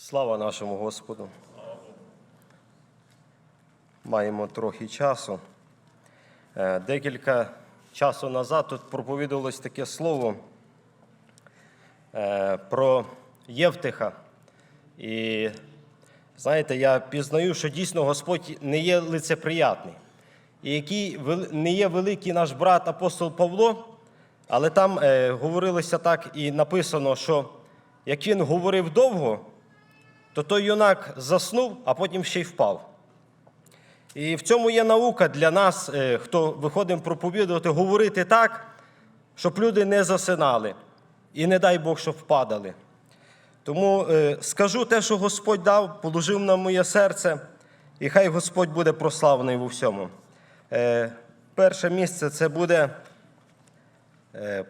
Слава нашому Господу. Маємо трохи часу. Е, Декілька часу назад тут проповідувалось таке слово е, про Євтиха. І знаєте, я пізнаю, що дійсно Господь не є лицеприятний. І який не є великий наш брат апостол Павло, але там е, говорилося так і написано, що як він говорив довго, то той юнак заснув, а потім ще й впав. І в цьому є наука для нас, е, хто виходимо проповідувати, говорити так, щоб люди не засинали. І не дай Бог, щоб впадали. Тому е, скажу те, що Господь дав, положив на моє серце, і хай Господь буде прославлений у всьому. Е, перше місце це буде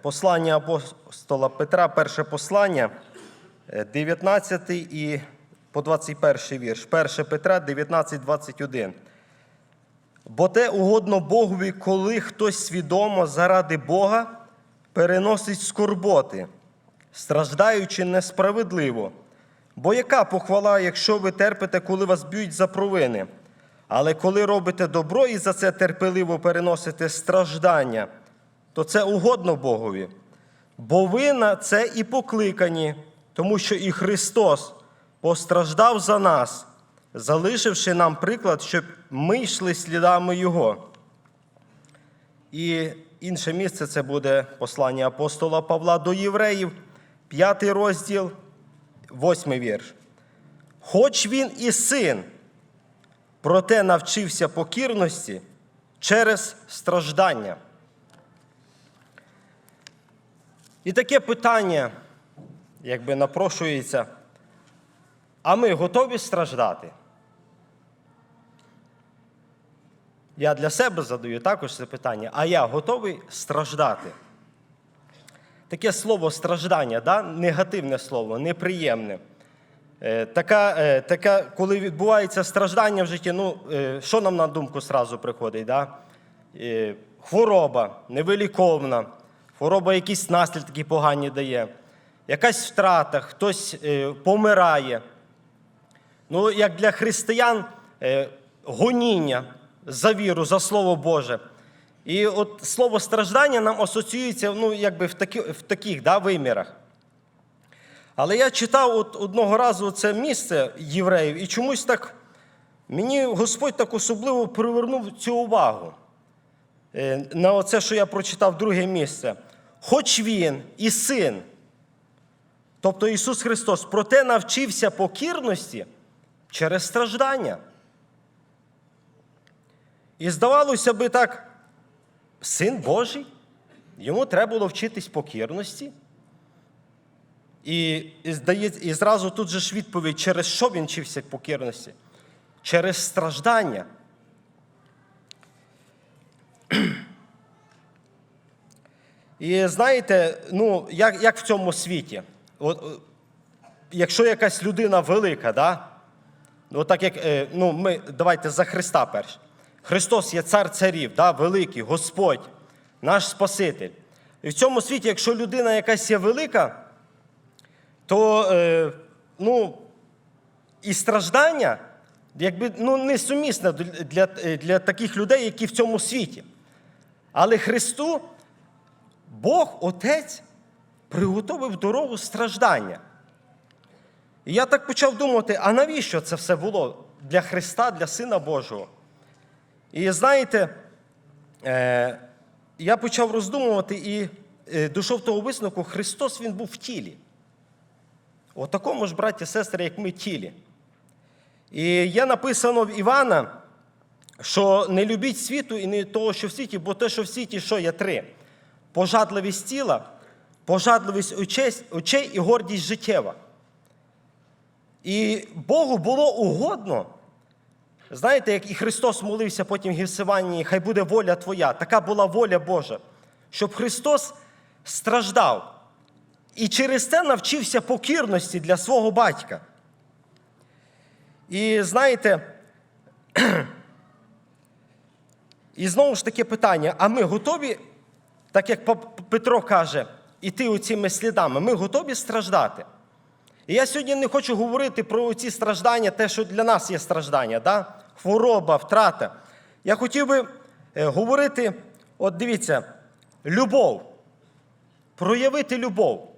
послання апостола Петра, перше послання, е, 19 і по 21 вірш. 1 Петра 19, 21. Бо те угодно Богові, коли хтось свідомо заради Бога переносить скорботи, страждаючи несправедливо. Бо яка похвала, якщо ви терпите, коли вас б'ють за провини? Але коли робите добро і за це терпеливо переносите страждання, то це угодно Богові. Бо ви на це і покликані, тому що і Христос постраждав за нас, залишивши нам приклад, щоб ми йшли слідами Його. І інше місце це буде послання апостола Павла до євреїв, п'ятий розділ, восьмий вірш. Хоч він і син, проте навчився покірності через страждання. І таке питання, якби напрошується, а ми готові страждати? Я для себе задаю також це питання, а я готовий страждати? Таке слово страждання, да? негативне слово, неприємне. Е, Така, е, така, коли відбувається страждання в житті, ну, е, що нам на думку сразу приходить? Да? Хвороба невиліковна, хвороба якісь наслідки погані дає, якась втрата, хтось помирає. Ну, як для християн е, гоніння за віру, за Слово Боже. І от слово страждання нам асоціюється ну, якби в, такі, в таких да, вимірах. Але я читав от одного разу це місце євреїв, і чомусь так мені Господь так особливо привернув цю увагу е, на оце, що я прочитав друге місце. Хоч він і син, тобто Ісус Христос, проте навчився покірності через страждання. І здавалося би так, син Божий, йому треба було вчитись покірності. І, і, і зразу тут же ж відповідь, через що він вчився покірності? Через страждання. І знаєте, ну, як, як в цьому світі? От, е, якщо якась людина велика, да? Ну, так як е, ну, ми, давайте за Христа перш. Христос є цар царів, да? великий, Господь, наш Спаситель. І в цьому світі, якщо людина якась є велика, то е, ну, і страждання якби, ну, несумісне для, для, для таких людей, які в цьому світі. Але Христу Бог, Отець, приготовив дорогу страждання. І я так почав думати, а навіщо це все було для Христа, для Сина Божого? І знаєте, е, я почав роздумувати і е, дійшов того висновку, Христос Він був в тілі. У такому ж, браті сестри, як ми тілі. І є написано в Івана, що не любіть світу і не того, що в світі, бо те, що в світі, що є три: пожадливість тіла, пожадливість очей і гордість життєва. І Богу було угодно. Знаєте, як і Христос молився потім в Гівсиванні, хай буде воля Твоя. Така була воля Божа, щоб Христос страждав. І через це навчився покірності для свого батька. І знаєте, і знову ж таке питання: а ми готові, так як Петро каже, іти оціми слідами, ми готові страждати? І я сьогодні не хочу говорити про ці страждання, те, що для нас є страждання, да? хвороба, втрата. Я хотів би е, говорити, от дивіться, любов. Проявити любов.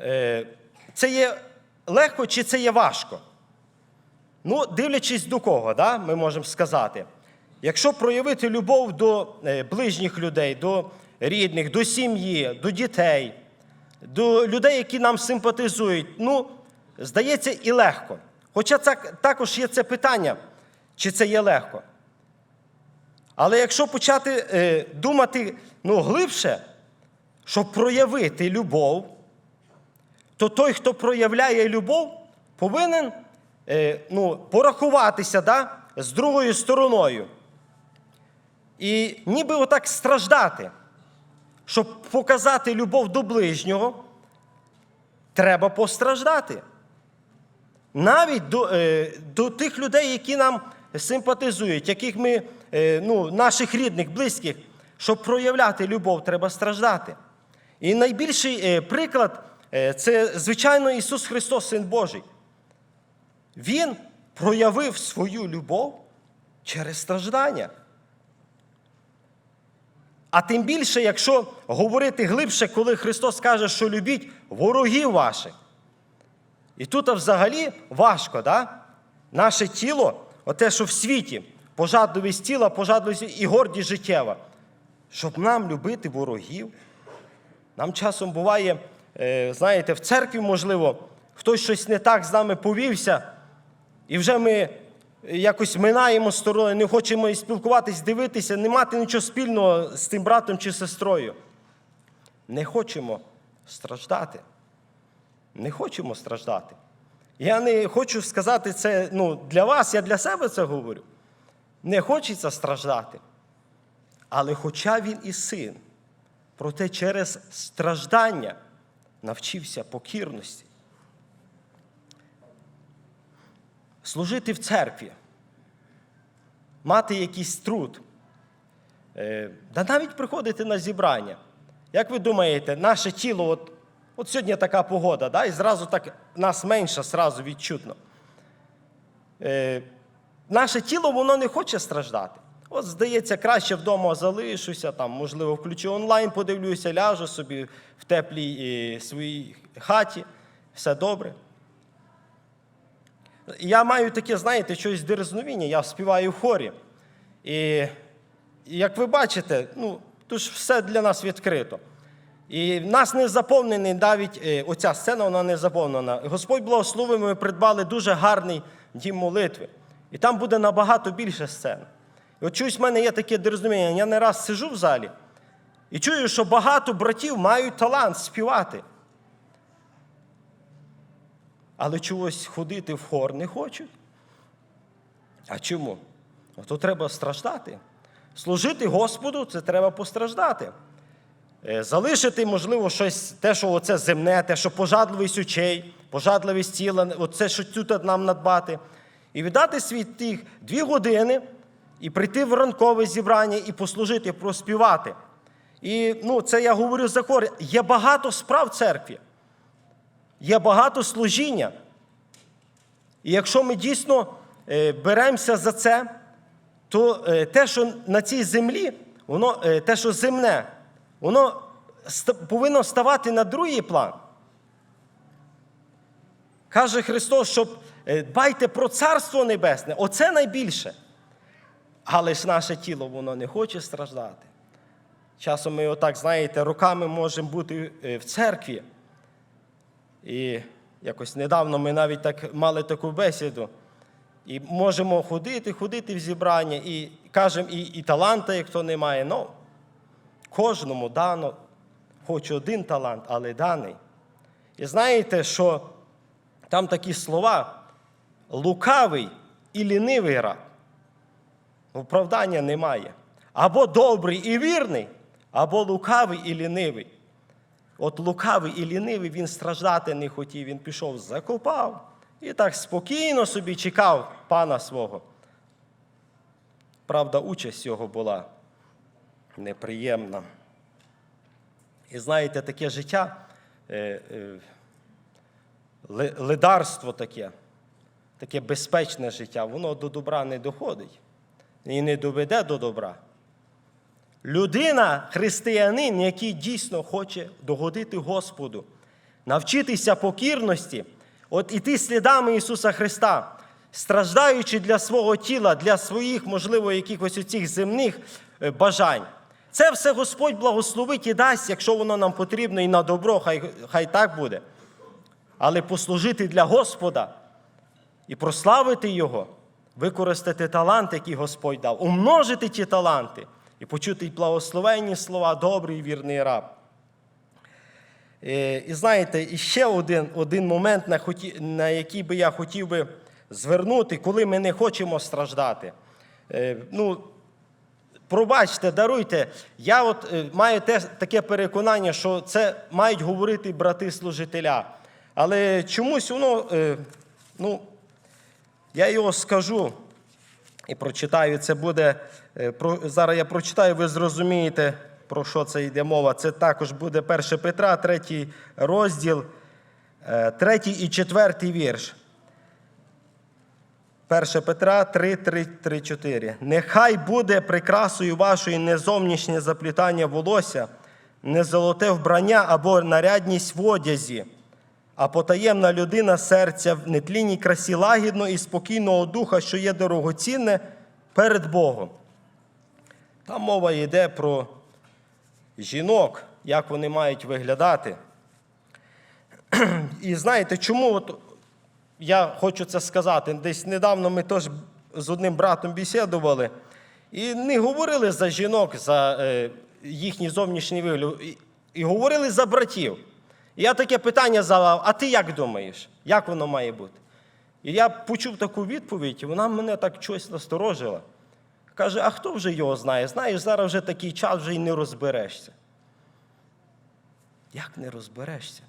Е, Це є легко чи це є важко? Ну, дивлячись до кого, да, ми можемо сказати. Якщо проявити любов до е, ближніх людей, до рідних, до сім'ї, до дітей, до людей, які нам симпатизують, ну, здається, і легко. Хоча це, також є це питання, чи це є легко. Але якщо почати е, думати ну, глибше, щоб проявити любов, то той, хто проявляє любов, повинен е, ну, порахуватися да, з другою стороною. І ніби отак страждати. Щоб показати любов до ближнього, треба постраждати. Навіть до, е, до тих людей, які нам симпатизують, яких ми, е, ну, наших рідних, близьких, щоб проявляти любов, треба страждати. І найбільший е, приклад це, звичайно, Ісус Христос, Син Божий. Він проявив свою любов через страждання. А тим більше, якщо говорити глибше, коли Христос каже, що любіть ворогів ваших. І тут взагалі важко, да? наше тіло, оте, що в світі, пожадливість тіла, пожадливість і гордість життєва, щоб нам любити ворогів. Нам часом буває, е, знаєте, в церкві, можливо, хтось щось не так з нами повівся, і вже ми якось минаємо стороною, не хочемо і спілкуватись, дивитися, не мати нічого спільного з тим братом чи сестрою. Не хочемо страждати. Не хочемо страждати. Я не хочу сказати це ну, для вас, я для себе це говорю. Не хочеться страждати. Але хоча він і син, проте через страждання навчився покірності. Служити в церкві, мати якийсь труд, е, да навіть приходити на зібрання. Як ви думаєте, наше тіло, от, от сьогодні така погода, да, і зразу так нас менше, зразу відчутно. Е, Наше тіло воно не хоче страждати. От, здається, краще вдома залишуся, там, можливо, включу онлайн, подивлюся, ляжу собі в теплій е, своїй хаті, все добре. Я маю таке, знаєте, щось дерзновіння, я співаю в хорі. І, як ви бачите, ну, тут все для нас відкрито. І в нас не заповнений навіть е, оця сцена, вона не заповнена. Господь благословив, ми придбали дуже гарний дім молитви. І там буде набагато більше сцен. І от чусь в мене є таке дерзновіння. Я не раз сижу в залі і чую, що багато братів мають талант співати. Але чогось ходити в хор не хочуть. А чому? Ото треба страждати. Служити Господу це треба постраждати. Е, Залишити, можливо, щось, те, що оце земне, те, що пожадливість очей, пожадливість тіла, оце, що тут нам надбати. І віддати свій тих дві години і прийти в ранкове зібрання і послужити, проспівати. І ну, це я говорю за хор. Є багато справ в церкві, є багато служіння. І якщо ми дійсно е, беремося за це, то е, те, що на цій землі, воно, е, те, що земне, воно повинно ставати на другий план. Каже Христос, щоб дбайте про Царство Небесне. Оце найбільше. Але ж наше тіло воно не хоче страждати. Часом ми, отак, знаєте, роками можемо бути в церкві. І якось недавно ми навіть так мали таку бесіду. І можемо ходити, ходити в зібрання, і кажемо, і, і таланта, як хто не має. Ну, кожному дано, хоч один талант, але даний. І знаєте, що там такі слова лукавий і лінивий раб. Оправдання немає. Або добрий і вірний, або лукавий і лінивий. От лукавий і лінивий він страждати не хотів, він пішов, закопав і так спокійно собі чекав пана свого. Правда, участь його була неприємна. І знаєте, таке життя. е, е, лидарство таке, таке безпечне життя, воно до добра не доходить і не доведе до добра. Людина, християнин, який дійсно хоче догодити Господу, навчитися покірності, от іти слідами Ісуса Христа, страждаючи для свого тіла, для своїх, можливо, якихось оцих земних е, бажань. Це все Господь благословить і дасть, якщо воно нам потрібно і на добро, хай, хай так буде. Але послужити для Господа і прославити Його, використати талант, який Господь дав, умножити ті таланти і почути благословенні слова, добрий і вірний раб. Е, І знаєте, і ще один, один момент, на, хоті, на який би я хотів би звернути, коли ми не хочемо страждати. Е, Ну, пробачте, даруйте. Я от е, маю те, таке переконання, що це мають говорити брати служителя. Але чомусь воно, е, ну, я його скажу і прочитаю. Це буде. Е, Зараз я прочитаю, ви зрозумієте, про що це йде мова. Це також буде 1 Петра, 3 розділ, 3 і 4 вірш. 1 Петра 3, 3, 3, 4. Нехай буде прикрасою вашої не зовнішнє заплітання волосся, не золоте вбрання або нарядність в одязі, а потаємна людина серця в нетлінній красі лагідно і спокійного духа, що є дорогоцінне перед Богом. Там мова йде про жінок, як вони мають виглядати. І знаєте, чому от я хочу це сказати? Десь недавно ми теж з одним братом бесідували і не говорили за жінок, за е, їхній зовнішній вигляд, і, і говорили за братів. І я таке питання задав: а ти як думаєш, як воно має бути? І я почув таку відповідь, і вона мене так щось насторожила. Каже, а хто вже його знає? Знаєш, зараз вже такий час вже й не розберешся. Як не розберешся?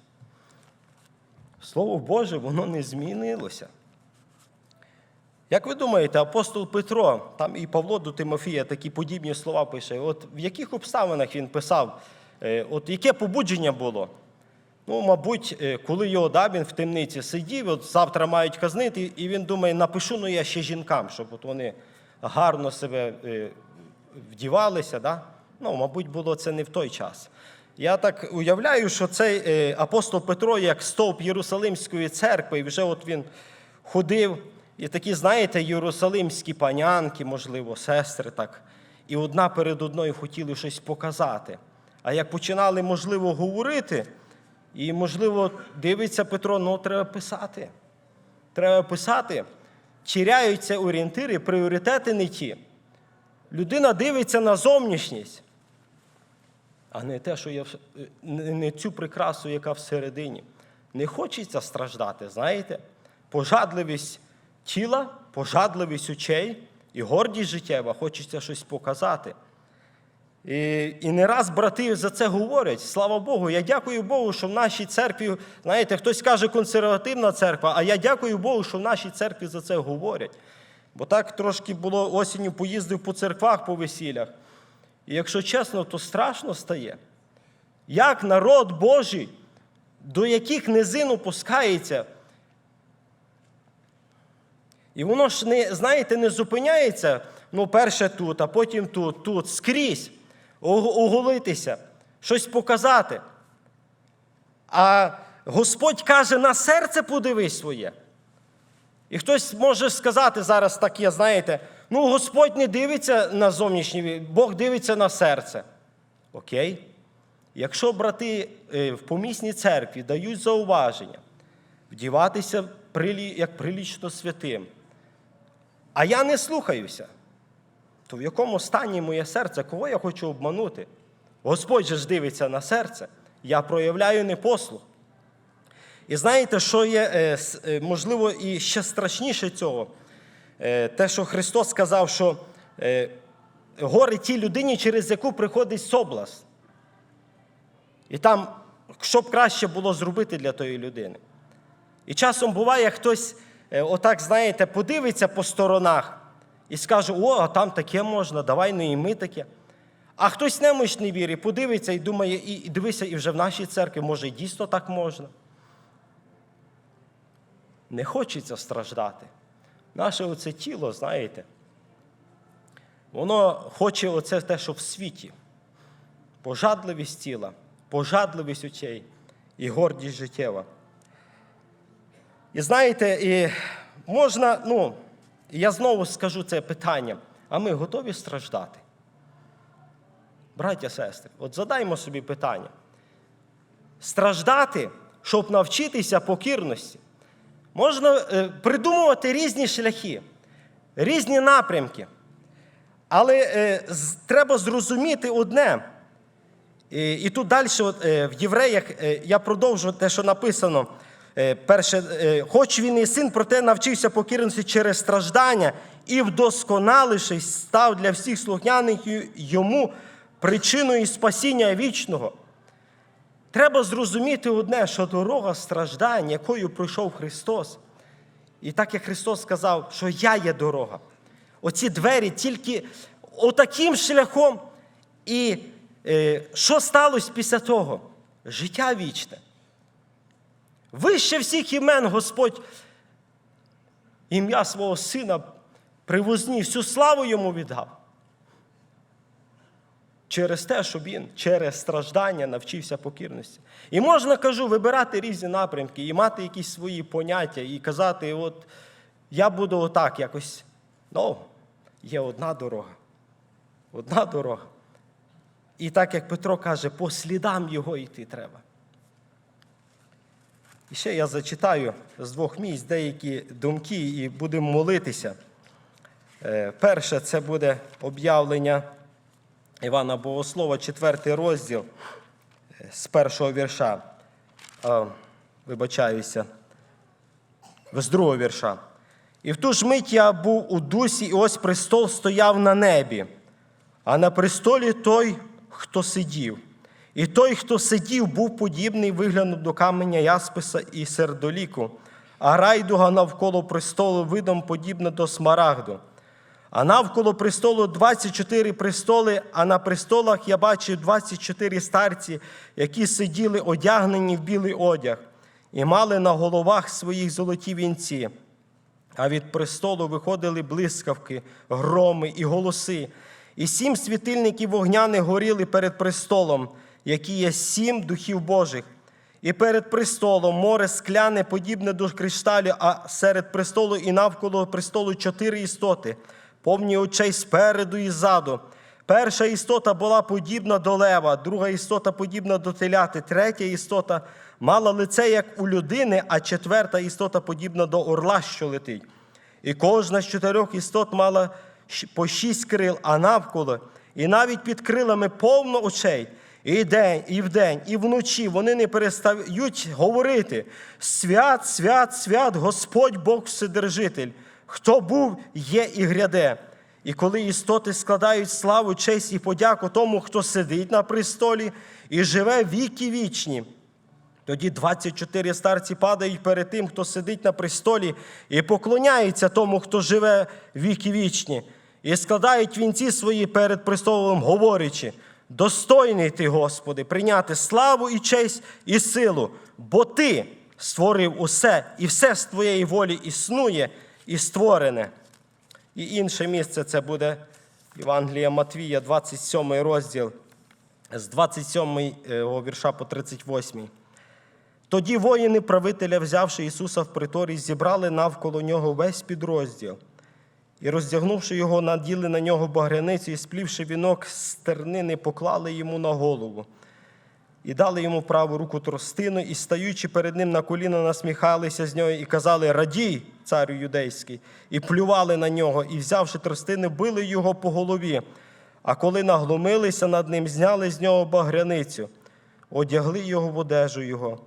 Слово Боже, воно не змінилося. Як ви думаєте, апостол Петро, там і Павло до Тимофія такі подібні слова пише, от в яких обставинах він писав, Е, от яке побудження було? Ну, мабуть, е, коли його да, він в темниці сидів, от завтра мають казнити, і він думає, напишу ну я ще жінкам, щоб от вони гарно себе е, вдівалися. Да? Ну, мабуть, було це не в той час. Я так уявляю, що цей е, апостол Петро, як стовп Єрусалимської церкви, і вже от він ходив, і такі, знаєте, єрусалимські панянки, можливо, сестри, так, і одна перед одною хотіли щось показати. А як починали, можливо, говорити, і, можливо, дивиться Петро, ну треба писати. Треба писати. Чіряються орієнтири, пріоритети не ті. Людина дивиться на зовнішність, а не те, що я не цю прикрасу, яка всередині. Не хочеться страждати, знаєте? Пожадливість тіла, пожадливість очей і гордість життєва, хочеться щось показати. І, і не раз брати за це говорять. Слава Богу, я дякую Богу, що в нашій церкві, знаєте, хтось каже консервативна церква, а я дякую Богу, що в нашій церкві за це говорять. Бо так трошки було осінню поїздив по церквах, по весіллях. І якщо чесно, то страшно стає. Як народ Божий, до яких низин опускається. І воно ж не, знаєте, не зупиняється, ну, перше тут, а потім тут, тут, скрізь оголитися, щось показати. А Господь каже, на серце подивись своє. І хтось може сказати зараз таке, знаєте, ну Господь не дивиться на зовнішній, Бог дивиться на серце. Окей? Якщо брати е, в помісній церкві дають зауваження, вдіватися як прилічно святим, а я не слухаюся, то в якому стані моє серце, кого я хочу обманути? Господь же ж дивиться на серце, я проявляю непослух. І знаєте, що є, е, е, можливо, і ще страшніше цього? Е, Те, що Христос сказав, що горе тій людині, через яку приходить соблазн. І там, що б краще було зробити для тої людини. І часом буває, хтось, отак, знаєте, подивиться по сторонах і скаже, о, а там таке можна, давай ну і ми таке. А хтось немощний вірі, подивиться і думає, і, і дивися, і вже в нашій церкві, може, і дійсно так можна. не хочеться страждати. Наше оце тіло, знаєте, воно хоче оце те, що в світі. Пожадливість тіла, пожадливість очей і гордість життєва. І знаєте, і можна, ну, я знову скажу це питання, а ми готові страждати? Браття, сестри, от задаймо собі питання. Страждати, щоб навчитися покірності. Можна е, придумувати різні шляхи, різні напрямки. Але е, треба зрозуміти одне. І, тут далі, е, в євреях, я продовжу те, що написано. Е, перше, е, хоч він і син, проте навчився покірності через страждання і вдосконалившись, став для всіх слухняних йому причиною спасіння вічного. Треба зрозуміти одне, що дорога страждань, якою пройшов Христос, і так як Христос сказав, що я є дорога. Оці двері тільки отаким шляхом. І е, що сталося після того? Життя вічне. Вище всіх імен Господь ім'я свого сина привозні, всю славу йому віддав. Через те, що він через страждання навчився покірності. І можна, кажу, вибирати різні напрямки і мати якісь свої поняття, і казати, от я буду отак якось. Ну, є одна дорога. Одна дорога. І так як Петро каже, по слідам його йти треба. І ще я зачитаю з двох місць деякі думки і будемо молитися. Е, Перше, це буде об'явлення Івана Богослова, 4 розділ е, з першого вірша. Вибачаюся, з другого вірша. І в ту ж мить я був у дусі, і ось престол стояв на небі, а на престолі той, хто сидів. І той, хто сидів, був подібний вигляду до каменя ясписа і сердоліку, а райдуга навколо престолу видом подібна до смарагду. А навколо престолу 24 престоли, а на престолах я бачив 24 старці, які сиділи одягнені в білий одяг, і мали на головах своїх золоті вінці. А від престолу виходили блискавки, громи і голоси. І сім світильників вогняних горіли перед престолом, які є сім духів Божих. І перед престолом море скляне, подібне до кришталю, а серед престолу і навколо престолу чотири істоти, повні очей спереду і ззаду. Перша істота була подібна до лева, друга істота подібна до теляти, третя істота мала лице, як у людини, а четверта істота подібна до орла, що летить. І кожна з чотирьох істот мала по шість крил, а навколо, і навіть під крилами повно очей. І день, і вдень, і вночі вони не перестають говорити: свят, свят, свят, Господь Бог Вседержитель, хто був, є і гряде. І коли істоти складають славу, честь і подяку тому, хто сидить на престолі і живе віки вічні. Тоді 24 старці падають перед тим, хто сидить на престолі, і поклоняються тому, хто живе віки вічні, і складають вінці свої перед престолом, говорячи: достойний ти, Господи, прийняти славу і честь і силу, бо Ти створив усе, і все з твоєї волі існує і створене. І інше місце це буде Євангелія Матвія, 27 розділ, з 27 вірша по 38. Тоді воїни правителя, взявши Ісуса в приторі, зібрали навколо нього весь підрозділ. І, роздягнувши його, наділи на нього багряницю і сплівши вінок з тернини, поклали йому на голову. І дали йому праву руку тростину, і, стаючи перед ним на коліна, насміхалися з нього і казали: Радій, царю юдейський, і плювали на нього, і, взявши тростини, били його по голові. А коли наглумилися над ним, зняли з нього багряницю, одягли його в одежу його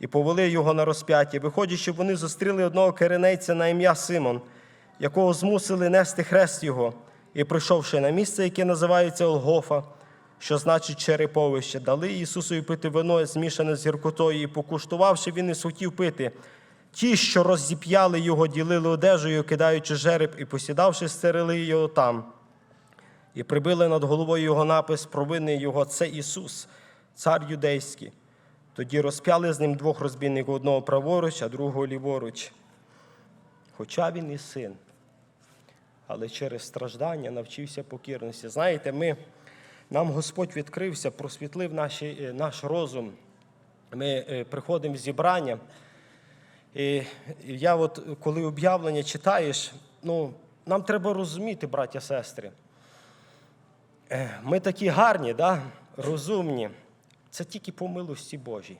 і повели його на розп'яття. Виходячи, вони зустріли одного керенейця на ім'я Симон, якого змусили нести хрест його, і, прийшовши на місце, яке називається Олгофа, що значить череповище, дали Ісусу пити вино, змішане з гіркотою, і покуштувавши, він і схотів пити. Ті, що роззіп'яли його, ділили одежею, кидаючи жереб, і посідавши, стерили його там. І прибили над головою його напис провинний його це Ісус, цар юдейський. Тоді розп'яли з ним двох розбійників, одного праворуч, а другого ліворуч. Хоча він і син, але через страждання навчився покірності. Знаєте, ми, нам Господь відкрився, просвітлив наші, е, наш розум. Ми е, приходимо в зібрання. І я, от, коли об'явлення читаєш, ну, нам треба розуміти, браття сестри. Е, Ми такі гарні, да? розумні. Це тільки по милості Божій.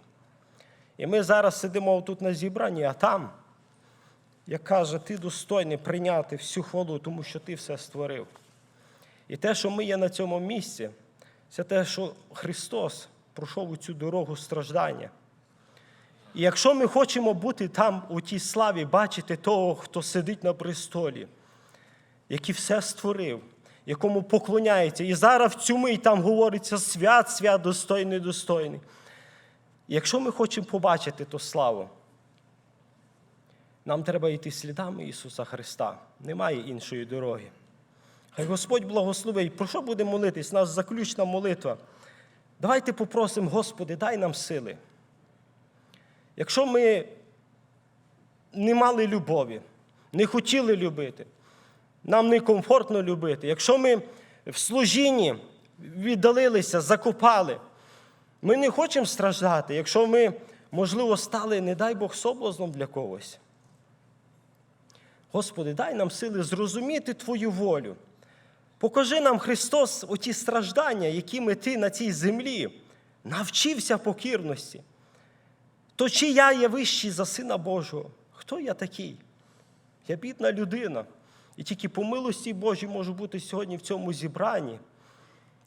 І ми зараз сидимо тут на зібранні, а там, як каже, ти достойний прийняти всю хвалу, тому що ти все створив. І те, що ми є на цьому місці, це те, що Христос пройшов у цю дорогу страждання. І якщо ми хочемо бути там, у тій славі, бачити того, хто сидить на престолі, який все створив, якому поклоняється, і зараз в цю мить там говориться свят, свят, достойний, достойний. І якщо ми хочемо побачити ту славу, нам треба йти слідами Ісуса Христа. Немає іншої дороги. Хай Господь благословить. Про що буде молитись? У нас заключна молитва. Давайте попросимо, Господи, дай нам сили. Якщо ми не мали любові, не хотіли любити, нам некомфортно любити, якщо ми в служінні віддалилися, закопали, ми не хочемо страждати, якщо ми, можливо, стали, не дай Бог, соблазном для когось. Господи, дай нам сили зрозуміти Твою волю. Покажи нам, Христос, оті страждання, якими Ти на цій землі навчився покірності. То чи я є вищий за Сина Божого? Хто я такий? Я бідна людина. І тільки по милості Божій можу бути сьогодні в цьому зібранні,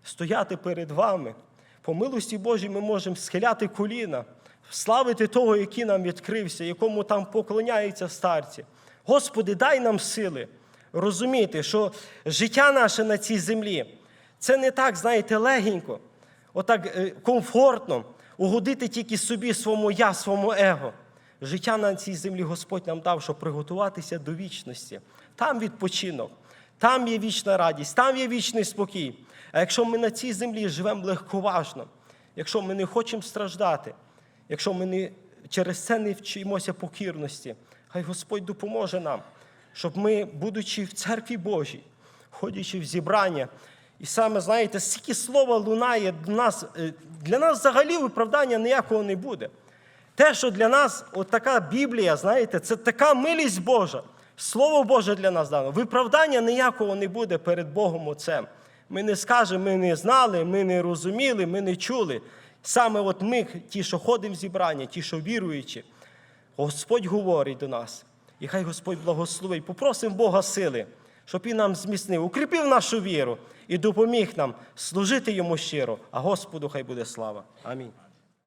стояти перед вами. По милості Божій ми можемо схиляти коліна, славити того, який нам відкрився, якому там поклоняються старці. Господи, дай нам сили розуміти, що життя наше на цій землі це не так, знаєте, легенько, отак е, комфортно угодити тільки собі, своєму я, своєму его. Життя на цій землі Господь нам дав, щоб приготуватися до вічності. Там відпочинок, там є вічна радість, там є вічний спокій. А якщо ми на цій землі живемо легковажно, якщо ми не хочемо страждати, якщо ми не, через це не вчимося покірності, хай Господь допоможе нам, щоб ми, будучи в церкві Божій, ходячи в зібрання, і саме, знаєте, скільки слова лунає для нас, е, для нас взагалі виправдання ніякого не буде. Те, що для нас от така Біблія, знаєте, це така милість Божа. Слово Боже для нас дано. Виправдання ніякого не буде перед Богом Отцем. Ми не скажемо, ми не знали, ми не розуміли, ми не чули. Саме от ми, ті, що ходимо в зібрання, ті, що віруючі, Господь говорить до нас. І хай Господь благословить. Попросимо Бога сили, щоб Він нам зміцнив, укріпив нашу віру і допоміг нам служити йому щиро. А Господу хай буде слава. Амінь.